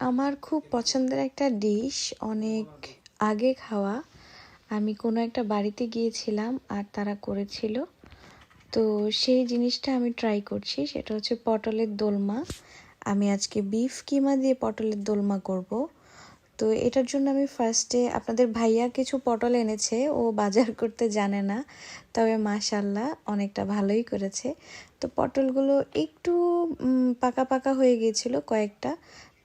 আমার খুব পছন্দের একটা ডিশ অনেক আগে খাওয়া। আমি কোনো একটা বাড়িতে গিয়েছিলাম আর তারা করেছিল। তো সেই জিনিসটা আমি ট্রাই করছি, সেটা হচ্ছে পটলের দোলমা। আমি আজকে বিফ কিমা দিয়ে পটলের দোলমা করব। তো এটার জন্য আমি ফার্স্টে আপনাদের ভাইয়া কিছু পটল এনেছে, ও বাজার করতে জানে না। তবে মাশাল্লাহ অনেকটা ভালোই করেছে। তো পটলগুলো একটু পাকা পাকা হয়ে গিয়েছিল কয়েকটা।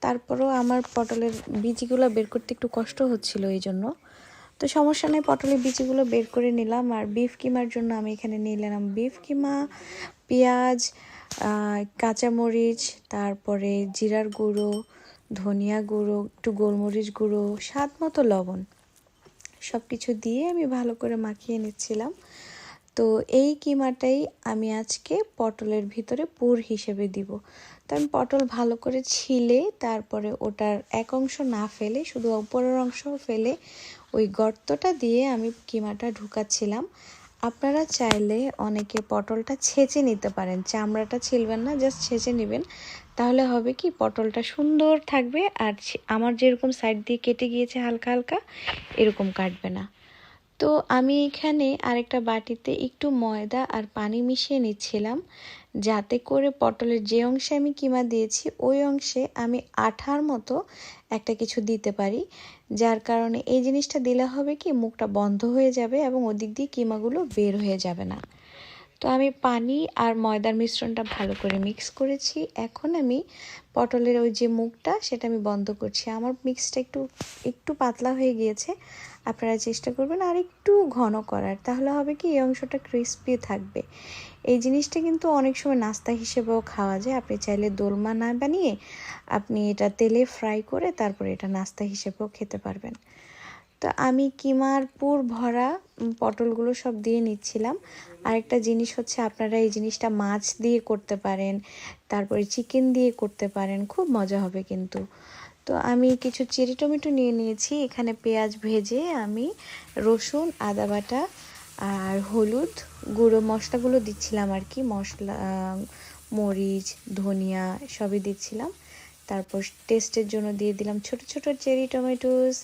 তারপরেও আমার পটলের বীজগুলো বের করতে একটু কষ্ট হচ্ছিল এই জন্য তো সমস্যা নেই, পটলের বীজগুলো বের করে নিলাম। আর বিফ কিমার জন্য আমি এখানে নিয়ে নিলাম বিফ কিমা, পেঁয়াজ কাঁচামরিচ, তারপরে জিরার গুঁড়ো, ধনিয়া গুঁড়ো, একটু গোলমরিচ গুঁড়ো, স্বাদ মতো লবণ। সব কিছু দিয়ে আমি ভালো করে মাখিয়ে নিচ্ছিলাম। তো এই কিমাটাই আমি আজকে পটলের ভিতরে পুর হিসেবে দিব। তো আমি পটল ভালো করে ছিলে, তারপরে ওটার এক অংশ না ফেলে, শুধু উপরের অংশ ফেলে ওই গর্তটা দিয়ে আমি কিমাটা ঢুকাচ্ছিলাম। আপনারা চাইলে অনেকে পটলটা ছেঁচে নিতে পারেন, চামড়াটা ছিলবেন না, জাস্ট ছেঁচে নেবেন। তাহলে হবে কি, পটলটা সুন্দর থাকবে আর আমার যেরকম সাইড দিয়ে কেটে গিয়েছে হালকা হালকা, এরকম কাটবে না। তো আমি এখানে আরেকটা বাটিতে একটু ময়দা আর পানি মিশিয়ে নিচ্ছিলাম। যাতে করে পটলের যে অংশে আমি কিমা দিয়েছি, ওই অংশে আমি আঠার মতো একটা কিছু দিতে পারি। যার কারণে এই জিনিসটা দিলে হবে কি, মুখটা বন্ধ হয়ে যাবে এবং ওদিক দিয়ে কিমাগুলো বের হয়ে যাবে না। তো আমি পানি আর ময়দার মিশ্রণটা ভালো করে মিক্স করেছি। এখন আমি পটলের ওই যে মুখটা সেটা আমি বন্ধ করছি। আমার মিক্সটা একটু একটু পাতলা হয়ে গিয়েছে। আপনারা চেষ্টা করবেন আর একটু ঘন করার। তাহলে হবে কি, এই অংশটা ক্রিস্পি থাকবে। এই জিনিসটা কিন্তু অনেক সময় নাস্তা হিসেবেও খাওয়া যায়। আপনি চাইলে দোলমা না বানিয়ে আপনি এটা তেলে ফ্রাই করে তারপরে এটা নাস্তা হিসেবেও খেতে পারবেন। তো আমি কিমার পুর ভরা পটলগুলো সব দিয়ে নিচ্ছিলাম। আরেকটা জিনিস হচ্ছে আপনারা এই জিনিসটা মাছ দিয়ে করতে পারেন, তারপরে চিকেন দিয়ে করতে পারেন, খুব মজা হবে কিন্তু। তো আমি কিছু চেরি টমেটো নিয়ে নিয়েছি, এখানে পেঁয়াজ ভেজে আমি রসুন, আদা বাটা আর হলুদ গুঁড়ো মশলাগুলো দিচ্ছিলাম আর কি, মশলা, মরিচ, ধনিয়া সবই দিচ্ছিলাম। তারপর টেস্টের জন্য দিয়ে দিলাম ছোট ছোট চেরি টমেটোস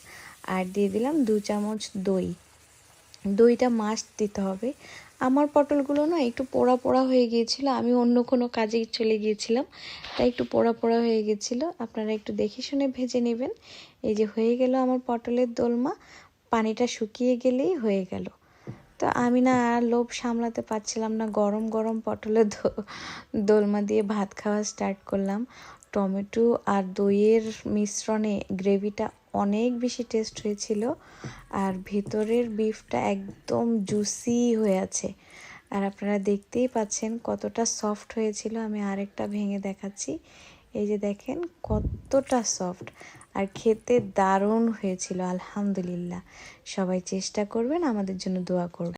আর দিয়ে দিলাম দু চামচ দই। দইটা মাস্ট দিতে হবে। আমার পটলগুলো না একটু পোড়া পোড়া হয়ে গিয়েছিল, আমি অন্য কোনো কাজে চলে গিয়েছিলাম, তাই একটু পোড়া পোড়া হয়ে গেছিল আপনারা একটু দেখে শুনে ভেজে নেবেন। এই যে হয়ে গেল আমার পটলের দোলমা, পানিটা শুকিয়ে গেলেই হয়ে গেল। তো আমি না আর লোভ সামলাতে পারছিলাম না, গরম গরম পটলের দোলমা দিয়ে ভাত খাওয়া স্টার্ট করলাম। টমেটো আর দইয়ের মিশ্রণে গ্রেভিটা অনেক বেশি টেস্ট হয়েছিল। আর ভেতরের বিফটা একদম জুসি হয়ে আছে। আর আপনারা দেখতেই পাচ্ছেন কতটা সফট হয়েছিল। আমি আরেকটা ভেঙে দেখাচ্ছি। এই যে দেখেন কতটা সফট আর খেতে দারুণ হয়েছিল, আলহামদুলিল্লাহ। সবাই চেষ্টা করবেন, আমাদের জন্য দোয়া করবেন।